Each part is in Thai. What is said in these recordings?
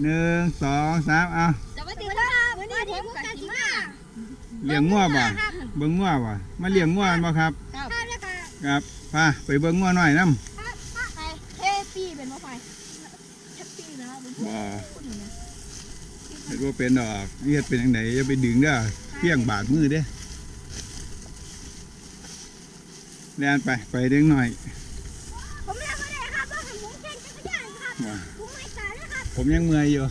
หนึ่งสองสามเอาสวัสดีครับวันนี้ผมกับจิมาเลี้ยงงัวบ่เบิ่งงัวบ่มาเลี้ยงงัวบ่ครับครับแล้วก็ครับพาไปเบิ่งงัวหน่อยน้ไปเทปีเป็นมะไฟแฮปปี้นะครับผมำบ่เห็นว่าเป็นดอกเรียดเป็นยังไงอย่าไปดึงเด้อเพียงบาดมือเด้อแล่นไปไปเด็กหน่อยผมเรียกเขาได้ครับว่าผมมุ้งเส้นจักรยานครับว่า ผมไม่สายนะครับผมยังเมื่อยอยู่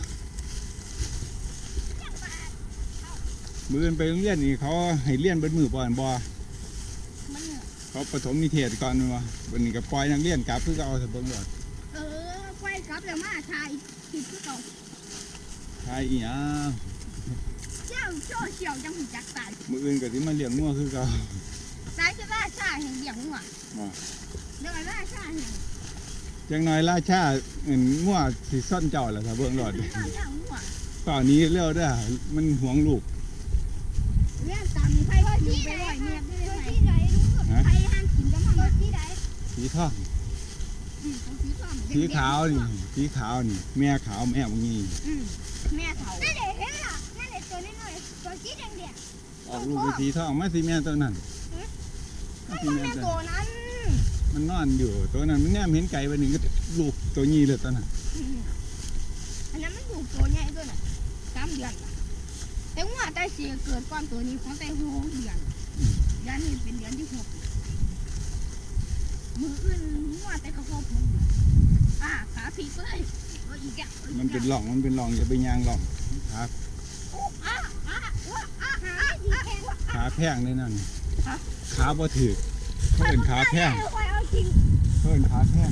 มืออนไปโรงเรียนนี่เขาให้เรียนเบิดมือบ่อนบ่มันเขาปฐมนิเทศก่อนแม่นบ่วันนี้ก็ปล่อยนักเรียนกลับคือเอาแต่เบิ่งดอกเออไฟกับแล้วมาชายติดที่เก่าใช่อีหยังเจ้าโซ่เชี่ยวจังหูจักตายมืออื่นก็สิมาเลี้ยงงัวคือเก่าตายจะล่าชาแห่งเดียงหัวบ่เดี๋ยวล่าชาแห่ง จังน้อยราชาเอิ้นงัวสิซ่อนเจ้าล่ะถ้าเบิ่งรอดล่าชาหัวตอนนี้เร็วเด้อมันหวงลูกเรื่องตามมีไฟอยู่ไปลอยเมียไม่ได้ไหนที่ไหนไฟห้างกินกันมาที่ไหนสีทองอืมสีส้มสีขาวนี่สีขาวนี่แม่ขาวแม่บ่งี้อืมแม่เฒ่านั่นเด็กเห็นล่ะนั่นเด็กตัวน้อยๆตัวสีแดงออกลูกเป็นสีทองมาสิแม่ตัวนั้นๆมามันสิบ่แม่แม่นตัวตัวนั้น มันนอนอยู่ตัวนั้นมันแนมเห็นไก่ไปหนึ่งก็ลูกตัวนี้เลยตัวนั้นอืมอันนั้นมันถูกตัวใหญ่ตัวน่ะสามเดือนล่ะแต่ว่าแต่เสียเกิดก่อนตัวนี้ของแต่หกเดือนเดือนนี้เป็นเดือนที่หกมืออื่นว่าแต่เขาพบผมอ่าขาผีก็เลยเอาอีกอะอาอีกอะมันเป็นหล่องมันเป็นหล่องอย่าไปยางหล่องครับอะอะอะอะอะอะขาแพงเลยนั่นฮะขาบ่ถือ เพิ่นขาแพงคอยเอาจริงเพิ่นขาแพง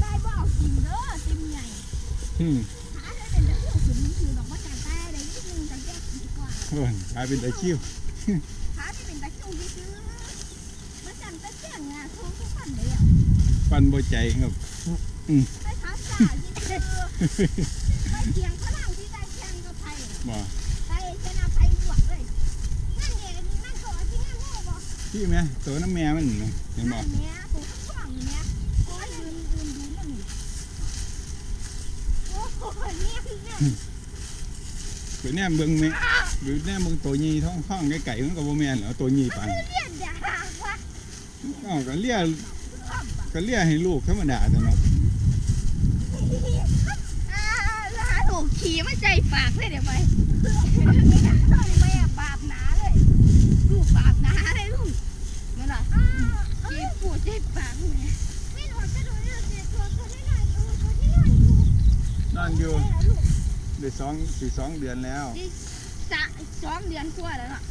ได้บ่เอาจริงเด้อเต็มใหญ่อืมขาได้เป็นเรื่องถึงคือบอกว่าจำได้ได้นิดนึงจำแยกดีกว่าเพิ่นขาเป็นตะคิ้วขาที่เป็นตะคิวที่ซื้อมาจำตะเกียงงาทงทุกวันเลยอะปันบ่ใจครับไปขาจ่าที่ซื้อไปเกียงฝรั่งที่ได้เกียงกับไทยบ่ ไปชนะไทยบวกเลยนั่นเองนั่นตัวที่นั่นโง่บอก พี่แม่ตัวน้ำแม่มันนี่เห็นบ่นั่นเนี้ยตัวข้างเนี้ยโอ้ยยืนยืนดูมันนี่โอ้โหเนี่ยคือเนี่ยเดี๋ยวแนมเบิ่งแม่เดี๋ยวแนมเบิ่งตัวนี้ท้องท้องไก่ๆมันก็บ่แม่นเหรอตัวนี้ปานคือเลียนด่าว่าอ้าวก็เลี้ยก็เลี้ยให้ลูกธรรมดาแต่เนาะอ่าแล้วหาถูกขี่มาใจปากเลยเดี๋ยวไปต้องไปอะปาบหนาเลย ลูกปาบหนาเลยลูกนั่นแหละขี่ปูใจปากเลยไม่หนวดจะดูเรื่องเสียตัวตัวนี้หน่อยตัวตัวที่ นอนอยู่นอนอยู่ได้สองสี่สองเดือนแล้วสะสองเดือนกว่าแล้วล่ะ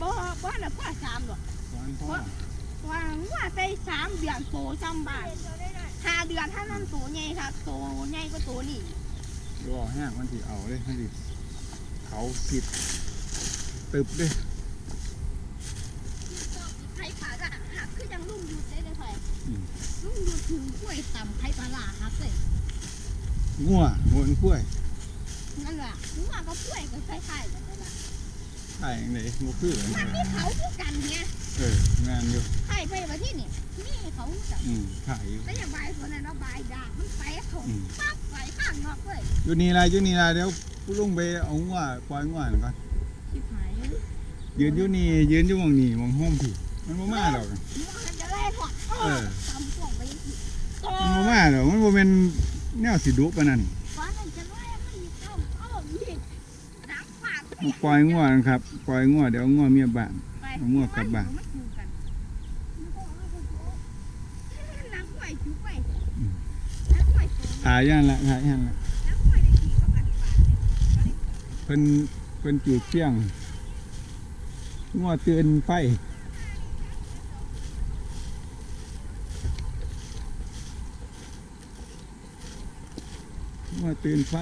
บ่บ่น่ะพ่อสามหรอกสอนพ่อว่าว่าไปสามเดือนโตซ้ำบ้านห้าเดือนถ้านั่นโตใหญ่ครับโตใหญ่ก็โตนี่รอแห้งมันสิเอาเลยมันสิเขาสิบตึบเด้ไข่ปลาละหักคือยังลุ่มอยู่ได้เลยค่ะลุ่มอยู่ถึงกล้วยต่ำไข่ปลาละหักเลย งัวงัวมันกล้วยนั่นแหละถึงว่าก็กล้วยก็คล้ายๆกันนั่นแหละไข่ยังไงงัวคือเหรอมันมีเขาคือกันเนี่ยเอองานอยู่ไข่ไปประที่นี่นี่เขาคือกันอืมไข่อยู่แต่อย่าใบคนนั้นเอาใบด่างมันไปถงอืมปั๊บไปข้างนอกเลยอยู่นี่ละอยู่นี่ละเดี๋ยวผู้ลุงไปเอางัวปล่อยงัวนั่นก่อนชิบหายเลยยืนอยู่นี่ยืนอยู่หมองนี่หมองห้อมพี่มันบ่มาดอกมันจะแล่นหัวเอเอออตำป่วงไปยังสิโตมันบ่มาดอกมันบ่เป็น แนวสิดุปะนั่นปล่อยง่วงครับ ปล่อยง่วงเดี๋ยวง่วงเมียบ้านง่วงกลับบ้านหายยันละหายยันละเป็นเป็นจูดเชี่ยงง่วงเตือนไฟ วเตือนไฟ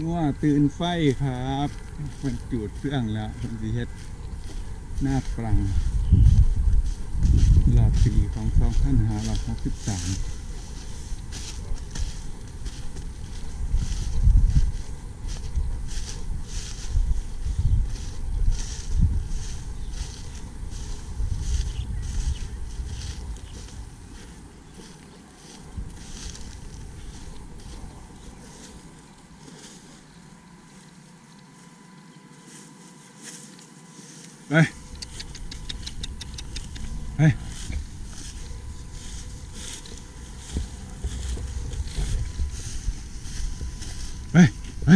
งัวตื่นไฟครับเพิ่นจูดเครื่องแล้วเพิ่นเฮ็ดหน้าปรัง รอบปีของสองพันหาร้อยหกสิบสามไปไปไปไป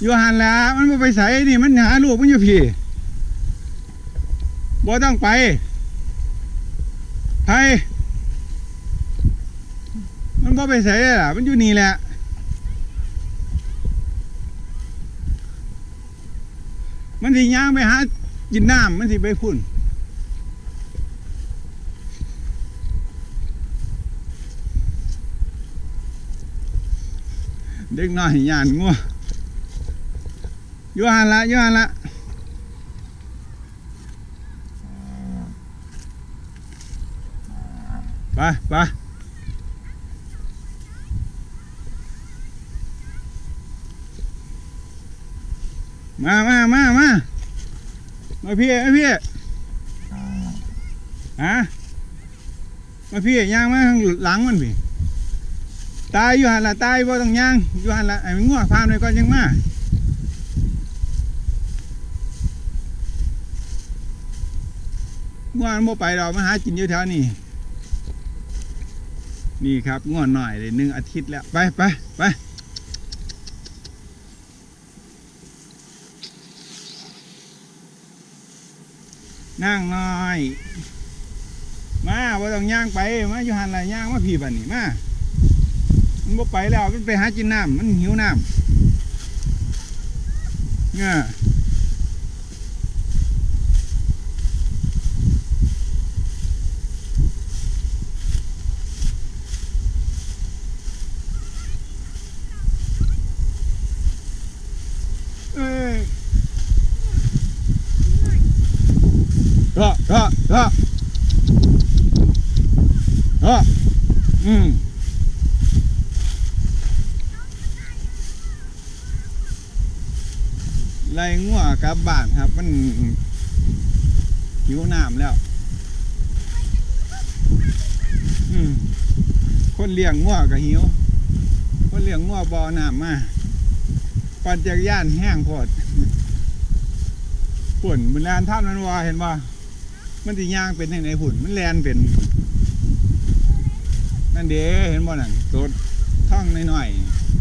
อยู่หันแล้วมันบ่ไปใส่นี่มันหาลูกมันอยู่พี่บ่ต้องไปไปมันบ่ไปใส่ล่ะ มันอยู่นี่แหละมันสิย่างไปหากินน้ำมันสิไปพุ่นเด็กน้อยย่านงัว ยู่หันละยู่หันละไปไปมามามามามาพี่มาพี่ฮะมาพี่ย่างมาข้างหลังมันพี่ตายอยู่หันละตายบ่ต้องย่างอยู่หันละไอ้มันง่วงพานไปก่อนยังมา ง่วงมันบ่ไปดอกมาหากินอยู่แถวนี้นี่ครับง่วงหน่อยเลยหนึ่งอาทิตย์แล้ว ไปไปไปนั่งหน่อย มาบ่ต้องย่างไป มาอยู่หันละย่างมาพี่บัดนี้มา มันบ่ไปแล้ว มันไปหากินน้ำมันหิวน้ำเนี่ย อรอรอรออืมไล่งัวกลับบ้านครับ มันหิวน้ำแล้ว อืมคนเลี้ยงงัวก็หิว คนเลี้ยงงัวบ่อน้ำมาปั่นจักรยานแห้งโพดปุ่นมันแลนท่านมันว่าเห็นว่า มันติย่างเป็นยังไงหุ่น มันแลนเป็น นั่นเด้เห็นบ่นั่นตัวท่องน้อยๆ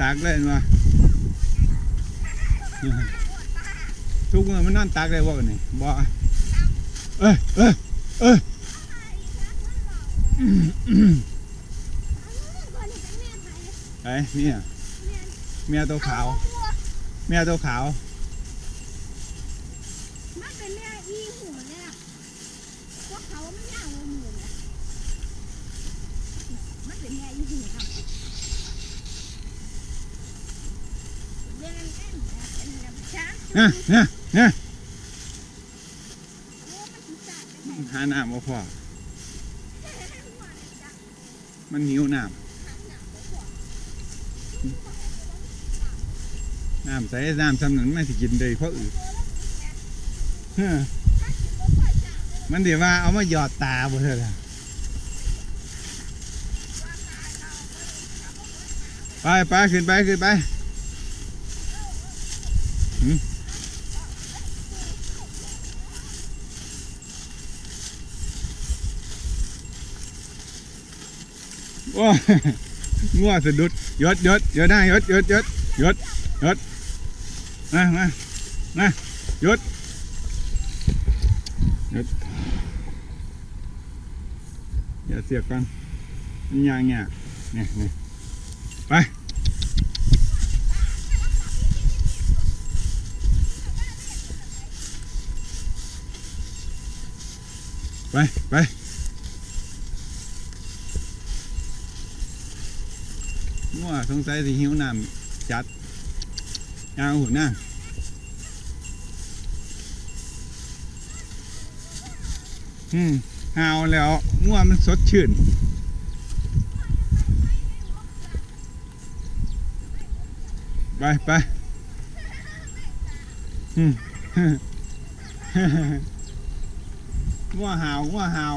ตากเลยมาทุกมือมันนั่นตากเลยว่ากันนี่บ่เอ้ยเอ้ยเอ้ยไอ้เนี่ยเมียตัวขาว เมียตัวขาว มันเป็นแม่อีหูเลยอะพวกเขาไม่ยากเลยหมูเนี่ยมัน เป็นไงอยู่หูครับเดินเล่นแบบเป็นแบบ ช้างนะนะนะโอ้มันสิสาดไปไหาน้ำบ่พอหัวเลยจ้ะมันหิวน้หนังบ่พอำน้ำใส่น้ำซ้ำนั้นไม่สิกินเลยเพราะอื้อมันเดี๋ยวว่าเอามาหยอดตาบ่เถอะล่ะไปไปขึ้นไปขึ้นไป หืมโอ้ยงัวสะดุดยศยศยศได้ยศยศยศยศยศมามามายศยศอย่าเสียกันนี่ยางเงี้ยเนี่ยเนี่ยไปไปไปงัว สงสัยสิหิวน้ำจัดยาหุ่นนะอืมหาวแล้วงัวมันสดชื่นไปไปอืมงัวหาวงัวหาว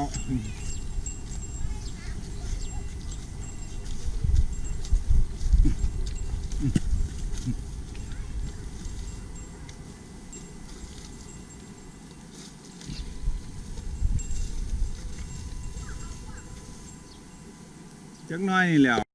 จักหน้อยนี่แหล้ว